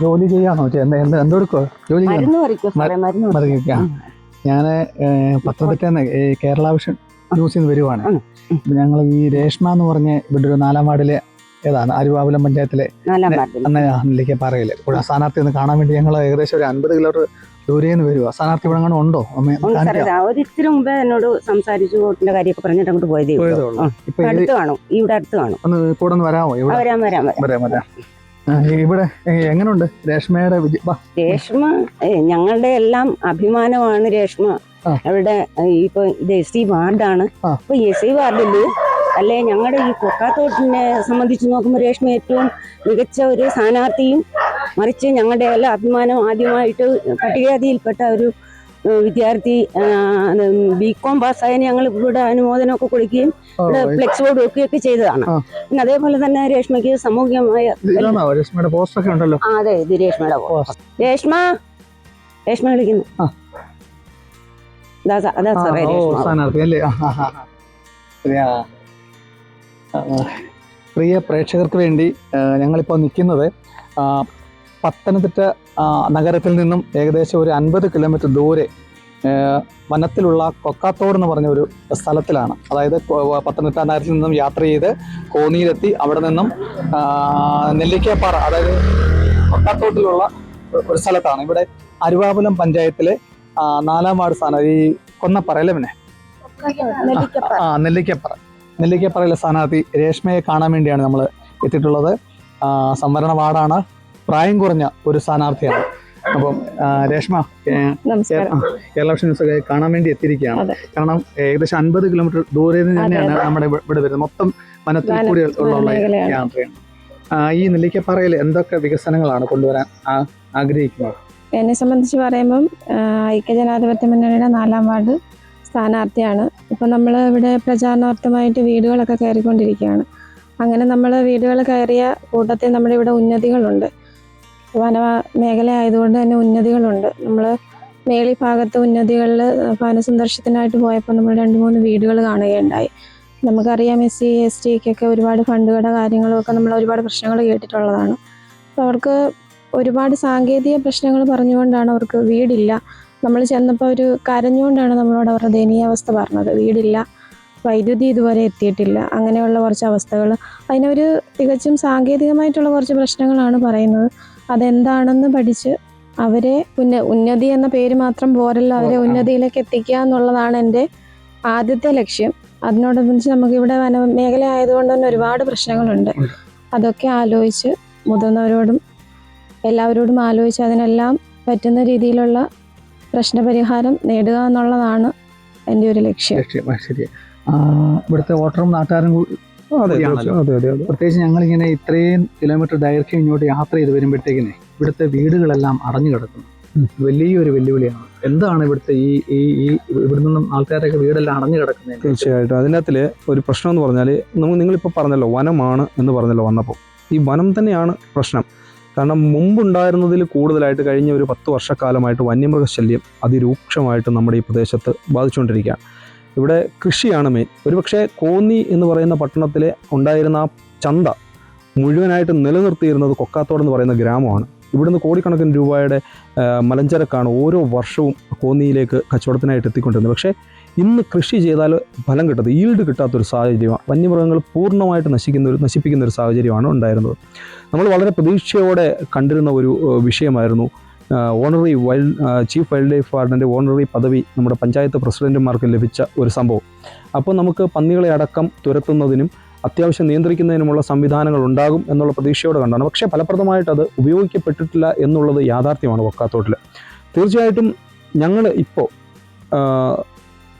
ജോലി ചെയ്യാണോ? ചെ- എന്താ എന്താ എന്തെടുക്കോ ജോലി ചെയ്യാം ഞാൻ പത്തനംതിട്ട കേരള വിഷൻ ന്യൂസിൽ നിന്ന് വരുവാണ്. ഞങ്ങൾ ഈ രേഷ്മ എന്ന് പറഞ്ഞ ഇവിടെ ഒരു നാലാം വാർഡിലെ ഏതാണ്? അരുവാപുലം പഞ്ചായത്തിലെ നാലാം വാർഡിൽ. അന്ന് പറയില്ല ഇവിടെ സ്ഥാനാർത്ഥി ഒന്ന് കാണാൻ വേണ്ടി ഞങ്ങൾ ഏകദേശം ഒരു അൻപത് കിലോമീറ്റർ ദൂരെ നിന്ന് വരുവാ. സ്ഥാനാർത്ഥി ഇവിടെ അങ്ങനെ ഉണ്ടോ? അമ്മ ഒന്ന് ഉണ്ട് സാറേ കാണിക്കാം. ദാ ഒരു ഇത്തിരി മുമ്പേ എന്നോട് സംസാരിച്ചു വോട്ടിന്റെ കാര്യമൊക്കെ പറഞ്ഞിട്ട് അങ്ങോട്ട് പോയതേ അടുത്ത് കാണും. ഇവിടെ അടുത്ത് കാണും. ഒന്ന് കൂടെ ഒന്ന് വരാമോ? വരാം വരാം വരാം. വരാം ഇവിടെ ഏ, രേഷ്മയുടെ രേഷ്മ ഞങ്ങളുടെ എല്ലാം അഭിമാനമാണ് രേഷ്മ. അവിടെ ഇപ്പൊ എസ് സി വാർഡാണ്. അപ്പൊ എസ് സി വാർഡിൽ അല്ലെ? ഞങ്ങളുടെ ഈ കൊക്കാത്തോട്ടിനെ സംബന്ധിച്ച് നോക്കുമ്പോൾ രേഷ്മ ഏറ്റവും മികച്ച ഒരു സ്ഥാനാർത്ഥിയും മറിച്ച് ഞങ്ങളുടെ എല്ലാ അഭിമാനം ആദ്യമായിട്ട് പട്ടികജാതിയിൽപ്പെട്ട ഒരു വിദ്യാർത്ഥി ബി കോം പാസ്സായ ഞങ്ങൾ ഇവിടെ അനുമോദനമൊക്കെ കൊടുക്കുകയും ഇവിടെ ഫ്ലെക്സ് ബോർഡ് വെക്കുകയൊക്കെ ചെയ്തതാണ്. പിന്നെ അതേപോലെ തന്നെ രേഷ്മയ്ക്ക് സാമൂഹികമായ രേഷ്മയുടെ പോസ്റ്റർ ഒക്കെ ഉണ്ടല്ലോ അതെ ഇത് രേഷ്മയുടെ പോസ്റ്റ് രേഷ്മ രേഷ്മ വിളിക്കുന്നു. ആ. അതാ സാറേ രേഷ്മ. സ്ഥാനാർത്ഥി അല്ലേ? പ്രിയ പ്രേക്ഷകർക്ക് വേണ്ടി ഞങ്ങളിപ്പോൾ നിൽക്കുന്നത് പത്തനംതിട്ട നഗരത്തിൽ നിന്നും ഏകദേശം ഒരു അൻപത് കിലോമീറ്റർ ദൂരെ വനത്തിലുള്ള കൊക്കാത്തോട് എന്ന് പറഞ്ഞ ഒരു സ്ഥലത്തിലാണ്. അതായത് പത്തനംതിട്ട നഗരത്തിൽ നിന്നും യാത്ര ചെയ്ത് കോന്നിയിലെത്തി അവിടെ നിന്നും നെല്ലിക്കപ്പാറ അതായത് കൊക്കാത്തോട്ടിലുള്ള ഒരു സ്ഥലത്താണ്. ഇവിടെ അരുവാപുലം പഞ്ചായത്തിലെ നാലാം വാർഡ് സ്ഥാനം ഈ കൊന്നപ്പറ അല്ലേ പിന്നെ? നെല്ലിക്കപ്പറ. നെല്ലിക്കപ്പറയിലെ സ്ഥാനാർത്ഥി രേഷ്മയെ കാണാൻ വേണ്ടിയാണ് നമ്മൾ എത്തിയിട്ടുള്ളത്. സംവരണ വാർഡാണ് പ്രായം കുറഞ്ഞ ഒരു സ്ഥാനാർത്ഥിയാണ്. അപ്പം രേഷ്മ കേരള വിഷൻ ന്യൂസ് കാണാൻ വേണ്ടി എത്തിയിരിക്കുകയാണ്. കാരണം ഏകദേശം അൻപത് കിലോമീറ്റർ ദൂരെ നിന്ന് തന്നെയാണ് നമ്മുടെ ഇവിടെ വരുന്നത്. മൊത്തം വനത്തിൽ വന- കൂടി ഉള്ള യാത്രയാണ്. ഈ നെല്ലിക്കപ്പാറയിൽ എന്തൊക്കെ വികസനങ്ങളാണ് കൊണ്ടുവരാൻ ആഗ്രഹിക്കുന്നത്? എന്നെ സംബന്ധിച്ച് പറയുമ്പം ഐക്യജനാധിപത്യ മുന്നണിയുടെ നാലാം വാർഡ് സ്ഥാനാർത്ഥിയാണ്. ഇപ്പം നമ്മൾ ഇവിടെ പ്രചാരണാർത്ഥമായിട്ട് വീടുകളൊക്കെ കയറിക്കൊണ്ടിരിക്കുകയാണ്. അങ്ങനെ നമ്മൾ വീടുകൾ കയറിയ കൂട്ടത്തിൽ നമ്മുടെ ഇവിടെ ഉന്നതികളുണ്ട്. വന മേഖല ആയതുകൊണ്ട് തന്നെ ഉന്നതികളുണ്ട്. നമ്മൾ മേളി ഭാഗത്ത് ഉന്നതികളിൽ വന സന്ദർശത്തിനായിട്ട് പോയപ്പോൾ നമ്മൾ രണ്ട് മൂന്ന് വീടുകൾ കാണുകയുണ്ടായി. നമുക്കറിയാം എസ് സി എസ് ടിക്കൊക്കെ ഒരുപാട് ഫണ്ടുകളുടെ കാര്യങ്ങളും ഒക്കെ നമ്മൾ ഒരുപാട് പ്രശ്നങ്ങൾ കേട്ടിട്ടുള്ളതാണ്. അപ്പോൾ അവർക്ക് ഒരുപാട് സാങ്കേതിക പ്രശ്നങ്ങൾ പറഞ്ഞുകൊണ്ടാണ് അവർക്ക് വീടില്ല. നമ്മൾ ചെന്നപ്പോൾ ഒരു കരഞ്ഞുകൊണ്ടാണ് നമ്മളോട് അവരുടെ ദയനീയാവസ്ഥ പറഞ്ഞത്. വീടില്ല വൈദ്യുതി ഇതുവരെ എത്തിയിട്ടില്ല അങ്ങനെയുള്ള കുറച്ച് അവസ്ഥകൾ. അതിനൊരു തികച്ചും സാങ്കേതികമായിട്ടുള്ള കുറച്ച് പ്രശ്നങ്ങളാണ് പറയുന്നത്. അതെന്താണെന്ന് പഠിച്ച് അവരെ ഉന്ന ഉന്നതി എന്ന പേര് മാത്രം പോരല്ല അവരെ ഉന്നതിയിലേക്ക് എത്തിക്കുക എന്നുള്ളതാണ് എന്റെ ആദ്യത്തെ ലക്ഷ്യം. അതിനോടനുബന്ധിച്ച് നമുക്കിവിടെ വന മേഖല ആയതുകൊണ്ട് തന്നെ ഒരുപാട് പ്രശ്നങ്ങളുണ്ട്. അതൊക്കെ ആലോചിച്ച് മുതിർന്നവരോടും എല്ലാവരോടും ആലോചിച്ച് അതിനെല്ലാം പറ്റുന്ന രീതിയിലുള്ള പ്രശ്നപരിഹാരം നേടുക എന്നുള്ളതാണ് എന്റെ ഒരു ലക്ഷ്യം. ശരി. ഇവിടുത്തെ വോട്ടറും നാട്ടുകാരും കൂ- അതെ ശരിയാണല്ലോ. അതെ അതെ അതെ. പ്രത്യേകിച്ച് ഞങ്ങളിങ്ങനെ ഇത്രയും കിലോമീറ്റർ ദൈർഘ്യം ഇങ്ങോട്ട് യാത്ര ചെയ്ത് വരുമ്പോഴത്തേക്കിനെ ഇവിടുത്തെ വീടുകളെല്ലാം അടഞ്ഞു കിടക്കുന്നു. വലിയൊരു വെല്ലുവിളിയാണ്. എന്താണ് ഇവിടുത്തെ ഈ ഈ ഈ ഇവിടെ നിന്നും ആൾക്കാരൊക്കെ വീടെല്ലാം അടഞ്ഞു കിടക്കുന്നത് തീർച്ചയായിട്ടും. അതിനകത്തിൽ ഒരു പ്രശ്നം എന്ന് പറഞ്ഞാൽ നമുക്ക് നിങ്ങളിപ്പോൾ പറഞ്ഞല്ലോ വനമാണ് എന്ന് പറഞ്ഞല്ലോ വന്നപ്പോൾ ഈ വനം തന്നെയാണ് പ്രശ്നം. കാരണം മുമ്പുണ്ടായിരുന്നതിൽ കൂടുതലായിട്ട് കഴിഞ്ഞ ഒരു പത്ത് വർഷക്കാലമായിട്ട് വന്യമൃഗശല്യം അതിരൂക്ഷമായിട്ട് നമ്മുടെ ഈ പ്രദേശത്ത് ബാധിച്ചുകൊണ്ടിരിക്കുകയാണ്. ഇവിടെ കൃഷിയാണ് മെയിൻ ഒരുപക്ഷെ കോന്നി എന്ന് പറയുന്ന പട്ടണത്തിലെ ഉണ്ടായിരുന്ന ആ ചന്ത മുഴുവനായിട്ട് നിലനിർത്തിയിരുന്നത് കൊക്കാത്തോട് എന്ന് പറയുന്ന ഗ്രാമമാണ്. ഇവിടുന്ന് കോടിക്കണക്കിന് രൂപയുടെ മലഞ്ചരക്കാണ് ഓരോ വർഷവും കോന്നിയിലേക്ക് കച്ചവടത്തിനായിട്ട് എത്തിക്കൊണ്ടിരുന്നത്. പക്ഷേ ഇന്ന് കൃഷി ചെയ്താൽ ഫലം കിട്ടത് ഈൽഡ് കിട്ടാത്തൊരു സാഹചര്യമാണ്. വന്യമൃഗങ്ങൾ പൂർണമായിട്ട് നശിക്കുന്ന ഒരു നശിപ്പിക്കുന്ന ഒരു സാഹചര്യമാണ് ഉണ്ടായിരുന്നത്. നമ്മൾ വളരെ പ്രതീക്ഷയോടെ കണ്ടിരുന്ന ഒരു വിഷയമായിരുന്നു. Honorary wild chief wild life വാർഡന്റെ ഓണറി പദവി നമ്മുടെ പഞ്ചായത്ത് പ്രസിഡന്റുമാർക്ക് ലഭിച്ച ഒരു സംഭവം. അപ്പോൾ നമുക്ക് പന്നികളെ അടക്കം തുരത്തുന്നതിനും അത്യാവശ്യം നിയന്ത്രിക്കുന്നതിനുമുള്ള സംവിധാനങ്ങൾ ഉണ്ടാകും എന്നുള്ള പ്രതീക്ഷയോടെ കണ്ടാണ് പക്ഷേ ഫലപ്രദമായിട്ട് അത് ഉപയോഗിക്കപ്പെട്ടിട്ടില്ല എന്നുള്ളത് യാഥാർത്ഥ്യമാണ് വക്കാത്തോട്ടിൽ തീർച്ചയായിട്ടും ഞങ്ങൾ ഇപ്പോൾ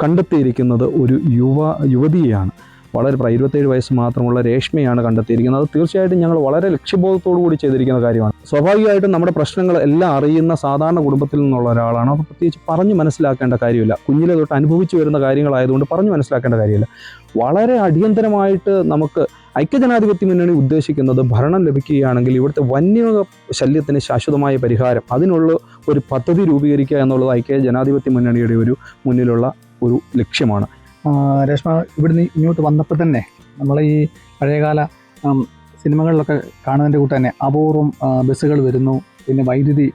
കണ്ടെത്തിയിരിക്കുന്നത് ഒരു യുവ യുവതിയെയാണ്. വളരെ ഇരുപത്തേഴ് വയസ്സ് മാത്രമുള്ള രേഷ്മയാണ് കണ്ടെത്തിയിരിക്കുന്നത്. അത് തീർച്ചയായിട്ടും ഞങ്ങൾ വളരെ ലക്ഷ്യബോധത്തോടു കൂടി ചെയ്തിരിക്കുന്ന കാര്യമാണ്. സ്വാഭാവികമായിട്ടും നമ്മുടെ പ്രശ്നങ്ങൾ എല്ലാം അറിയുന്ന സാധാരണ കുടുംബത്തിൽ നിന്നുള്ള ഒരാളാണ്. അത് പ്രത്യേകിച്ച് പറഞ്ഞു മനസ്സിലാക്കേണ്ട കാര്യമില്ല. കുഞ്ഞിലെ തൊട്ട് അനുഭവിച്ചു വരുന്ന കാര്യങ്ങളായതുകൊണ്ട് പറഞ്ഞു മനസ്സിലാക്കേണ്ട കാര്യമില്ല. വളരെ അടിയന്തരമായിട്ട് നമുക്ക് ഐക്യജനാധിപത്യ മുന്നണി ഉദ്ദേശിക്കുന്നത് ഭരണം ലഭിക്കുകയാണെങ്കിൽ ഇവിടുത്തെ വന്യമൃഗ ശല്യത്തിന് ശാശ്വതമായ പരിഹാരം അതിനുള്ള ഒരു പദ്ധതി രൂപീകരിക്കുക എന്നുള്ളത് ഐക്യ ജനാധിപത്യ മുന്നണിയുടെ ഒരു മുന്നിലുള്ള ഒരു ലക്ഷ്യമാണ്. രേഷ്മ ഇവിടുന്ന് ഇങ്ങോട്ട് വന്നപ്പോൾ തന്നെ നമ്മൾ ഈ പഴയകാല സിനിമകളിലൊക്കെ കാണുന്നതിന്റെ കൂട്ട് തന്നെ അപൂർവം ബസ്സുകൾ വരുന്നു. പിന്നെ വൈദ്യുതി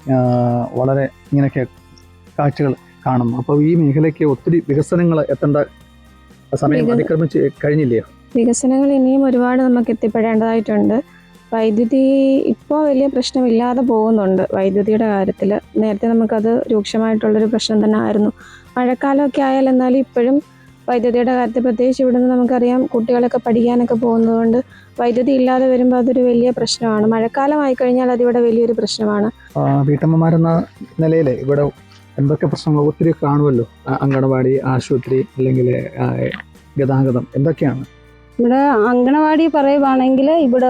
വളരെ ഇങ്ങനെയൊക്കെ കാഴ്ചകൾ കാണുന്നു. അപ്പോൾ ഈ മേഖലയ്ക്ക് ഒത്തിരി വികസനങ്ങൾ എത്തേണ്ട സമയം അതിക്രമിച്ച് കഴിഞ്ഞില്ലയോ? വികസനങ്ങൾ ഇനിയും ഒരുപാട് നമുക്ക് എത്തിപ്പെടേണ്ടതായിട്ടുണ്ട്. വൈദ്യുതി ഇപ്പോൾ വലിയ പ്രശ്നമില്ലാതെ പോകുന്നുണ്ട് വൈദ്യുതിയുടെ കാര്യത്തിൽ നേരത്തെ നമുക്കത് രൂക്ഷമായിട്ടുള്ളൊരു പ്രശ്നം തന്നെ ആയിരുന്നു. മഴക്കാലമൊക്കെ ആയാൽ എന്നാലും ഇപ്പോഴും വൈദ്യുതിയുടെ കാര്യത്തിൽ പ്രത്യേകിച്ച് ഇവിടുന്ന് നമുക്കറിയാം കുട്ടികളൊക്കെ പഠിക്കാനൊക്കെ പോകുന്നതുകൊണ്ട് വൈദ്യുതി ഇല്ലാതെ വരുമ്പോൾ അതൊരു വലിയ പ്രശ്നമാണ്. മഴക്കാലമായി കഴിഞ്ഞാൽ അതിവിടെ വലിയൊരു പ്രശ്നമാണ്. വീട്ടമ്മമാരെന്ന നിലയിൽ ഇവിടെ എന്തൊക്കെ പ്രശ്നങ്ങൾ ഒത്തിരി കാണുമല്ലോ അങ്കണവാടി ആശുപത്രി അല്ലെങ്കിൽ ഗതാഗതം എന്തൊക്കെയാണ്? ഇവിടെ അങ്കണവാടി പറയുവാണെങ്കിൽ ഇവിടെ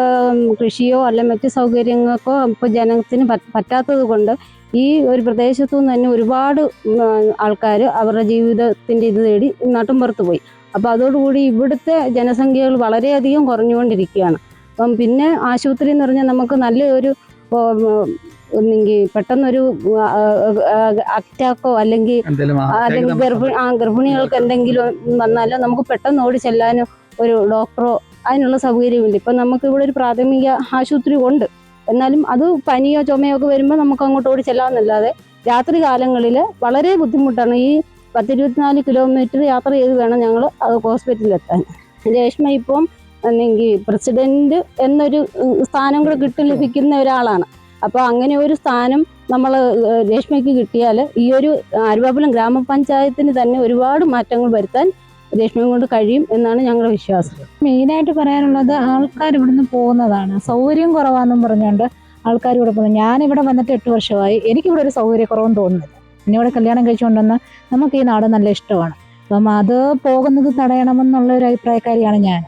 കൃഷിയോ അല്ല മറ്റ് സൗകര്യങ്ങൾക്കോ ഇപ്പോൾ ജനത്തിന് പറ്റ- പറ്റാത്തത് കൊണ്ട് ഈ ഒരു പ്രദേശത്തു നിന്ന് തന്നെ ഒരുപാട് ആൾക്കാർ അവരുടെ ജീവിതത്തിന്റെ ഇത് തേടി നാട്ടിൻപുറത്ത് പോയി. അപ്പോൾ അതോടുകൂടി ഇവിടുത്തെ ജനസംഖ്യകൾ വളരെയധികം കുറഞ്ഞുകൊണ്ടിരിക്കുകയാണ്. അപ്പം പിന്നെ ആശുപത്രി എന്ന് പറഞ്ഞാൽ നമുക്ക് നല്ലൊരു ഒന്നെങ്കിൽ പെട്ടെന്നൊരു അറ്റാക്കോ അല്ലെങ്കിൽ അല്ലെങ്കിൽ ഗർഭിണി ആ ഗർഭിണികൾക്ക് എന്തെങ്കിലും വന്നാലോ നമുക്ക് പെട്ടെന്ന് ഓടി ചെല്ലാനോ ഒരു ഡോക്ടറോ അതിനുള്ള സൗകര്യമില്ല ഇപ്പം നമുക്ക് ഇവിടെ ഒരു പ്രാഥമിക ആശുപത്രി ഉണ്ട്. എന്നാലും അത് പനിയോ ചുമയോ ഒക്കെ വരുമ്പോൾ നമുക്ക് അങ്ങോട്ട് ഓടി ചെല്ലാമെന്നല്ലാതെ രാത്രി കാലങ്ങളിൽ വളരെ ബുദ്ധിമുട്ടാണ്. ഈ പത്തിരുപത്തിനാല് കിലോമീറ്റർ യാത്ര ചെയ്ത് വേണം ഞങ്ങൾ ഹോസ്പിറ്റലിൽ എത്താൻ രേഷ്മ ഇപ്പം അല്ലെങ്കിൽ പ്രസിഡന്റ് എന്നൊരു സ്ഥാനം കൂടെ കിട്ടി ലഭിക്കുന്ന ഒരാളാണ്. അപ്പോൾ അങ്ങനെ ഒരു സ്ഥാനം നമ്മൾ രേഷ്മയ്ക്ക് കിട്ടിയാൽ ഈ ഒരു അരുവാപുരം ഗ്രാമപഞ്ചായത്തിന് തന്നെ ഒരുപാട് മാറ്റങ്ങൾ വരുത്താൻ രേഷ്മയും കൊണ്ട് കഴിയും എന്നാണ് ഞങ്ങളുടെ വിശ്വാസം. മെയിനായിട്ട് പറയാനുള്ളത് ആൾക്കാർ ഇവിടുന്ന് പോകുന്നതാണ്. സൗകര്യം കുറവാണെന്നും പറഞ്ഞുകൊണ്ട് ആൾക്കാർ ഇവിടെ പോകുന്നത് ഞാനിവിടെ വന്നിട്ട് എട്ട് വർഷമായി. എനിക്കിവിടെ ഒരു സൗകര്യക്കുറവും തോന്നുന്നില്ല. പിന്നെ ഇവിടെ കല്യാണം കഴിച്ചുകൊണ്ടെന്ന് നമുക്ക് ഈ നാട് നല്ല ഇഷ്ടമാണ്. അപ്പം അത് പോകുന്നത് തടയണമെന്നുള്ള ഒരു അഭിപ്രായക്കാരിയാണ് ഞാൻ.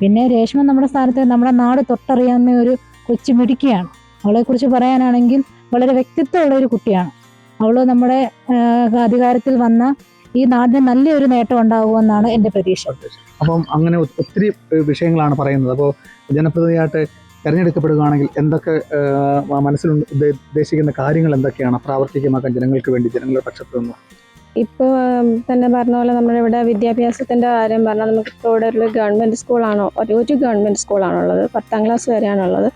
പിന്നെ രേഷ്മ നമ്മുടെ സ്ഥാനത്ത് നമ്മുടെ നാട് തൊട്ടറിയാവുന്ന ഒരു കൊച്ചു മിടുക്കിയാണ്. അവളെക്കുറിച്ച് പറയാനാണെങ്കിൽ വളരെ വ്യക്തിത്വമുള്ള ഒരു കുട്ടിയാണ്. അവൾ നമ്മുടെ അധികാരത്തിൽ വന്ന ഈ നാടിന് നല്ലൊരു നേട്ടം ഉണ്ടാകുമെന്നാണ് എന്റെ പ്രതീക്ഷ. അപ്പം അങ്ങനെ ഒത്തിരി വിഷയങ്ങളാണ് പറയുന്നത്. അപ്പോൾ ജനപ്രതിനിധിയായിട്ട് തിരഞ്ഞെടുക്കപ്പെടുകയാണെങ്കിൽ എന്തൊക്കെ മനസ്സിൽ ഉദ്ദേശിക്കുന്ന കാര്യങ്ങൾ എന്തൊക്കെയാണ് പ്രാവർത്തികമാക്കാൻ ജനങ്ങൾക്ക് വേണ്ടി ജനങ്ങളുടെ പക്ഷത്ത് നിന്ന്? ഇപ്പോൾ തന്നെ പറഞ്ഞ പോലെ നമ്മുടെ ഇവിടെ വിദ്യാഭ്യാസത്തിന്റെ കാര്യം പറഞ്ഞാൽ നമുക്ക് ഇപ്പോൾ ഇവിടെ ഒരു ഗവൺമെന്റ് സ്കൂളാണോ ഒരു ഒരു ഗവൺമെന്റ് സ്കൂളാണുള്ളത് പത്താം ക്ലാസ് വരെയാണുള്ളത്.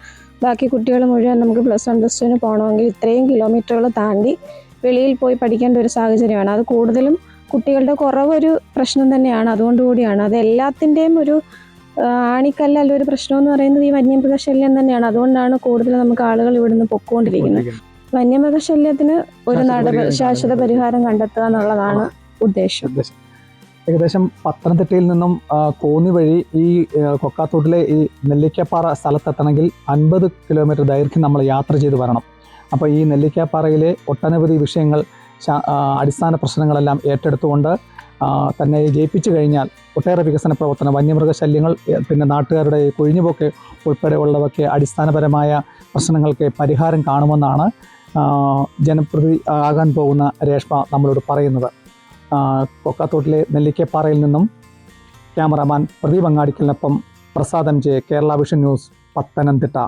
ബാക്കി കുട്ടികൾ മുഴുവൻ നമുക്ക് പ്ലസ് വൺ പ്ലസ് ടുവിന് പോകണമെങ്കിൽ ഇത്രയും കിലോമീറ്ററുകൾ താണ്ടി വെളിയിൽ പോയി പഠിക്കേണ്ട ഒരു സാഹചര്യമാണ്. അത് കൂടുതലും കുട്ടികളുടെ കുറവൊരു പ്രശ്നം തന്നെയാണ്. അതുകൊണ്ട് കൂടിയാണ് അത് എല്ലാത്തിന്റെയും ഒരു ആണിക്കല്ലല്ല ഒരു പ്രശ്നം എന്ന് പറയുന്നത് ഈ വന്യമൃഗശല്യം തന്നെയാണ്. അതുകൊണ്ടാണ് കൂടുതൽ നമുക്ക് ആളുകൾ ഇവിടുന്ന് പൊക്കോണ്ടിരിക്കുന്നത്. വന്യമൃഗശല്യത്തിന് ഒരു നടപടി ശാശ്വത. പരിഹാരം കണ്ടെത്തുക എന്നുള്ളതാണ് ഉദ്ദേശം. ഏകദേശം പത്തനംതിട്ടയിൽ നിന്നും കോന്നി വഴി ഈ കൊക്കാത്തോട്ടിലെ ഈ നെല്ലിക്കപ്പാറ സ്ഥലത്തെത്തണമെങ്കിൽ അൻപത് കിലോമീറ്റർ ദൈർഘ്യം നമ്മൾ യാത്ര ചെയ്ത് വരണം. അപ്പോൾ ഈ നെല്ലിക്കപ്പാറയിലെ ഒട്ടനവധി വിഷയങ്ങൾ അടിസ്ഥാന പ്രശ്നങ്ങളെല്ലാം ഏറ്റെടുത്തുകൊണ്ട് തന്നെ ജയിപ്പിച്ചു കഴിഞ്ഞാൽ ഒട്ടേറെ വികസന പ്രവർത്തനം വന്യമൃഗശല്യങ്ങൾ പിന്നെ നാട്ടുകാരുടെ കൊഴിഞ്ഞുപോക്ക് ഉൾപ്പെടെ ഉള്ളതൊക്കെ അടിസ്ഥാനപരമായ പ്രശ്നങ്ങൾക്ക് പരിഹാരം കാണുമെന്നാണ് ജനപ്രതി ആകാൻ പോകുന്ന രേഷ്മ നമ്മളോട് പറയുന്നത്. കൊക്കാത്തോട്ടിലെ നെല്ലിക്കപ്പാറയിൽ നിന്നും cameraman Pradeep അങ്ങാടിക്കലിനൊപ്പം Prasadam J Kerala vision news Pathanamthitta.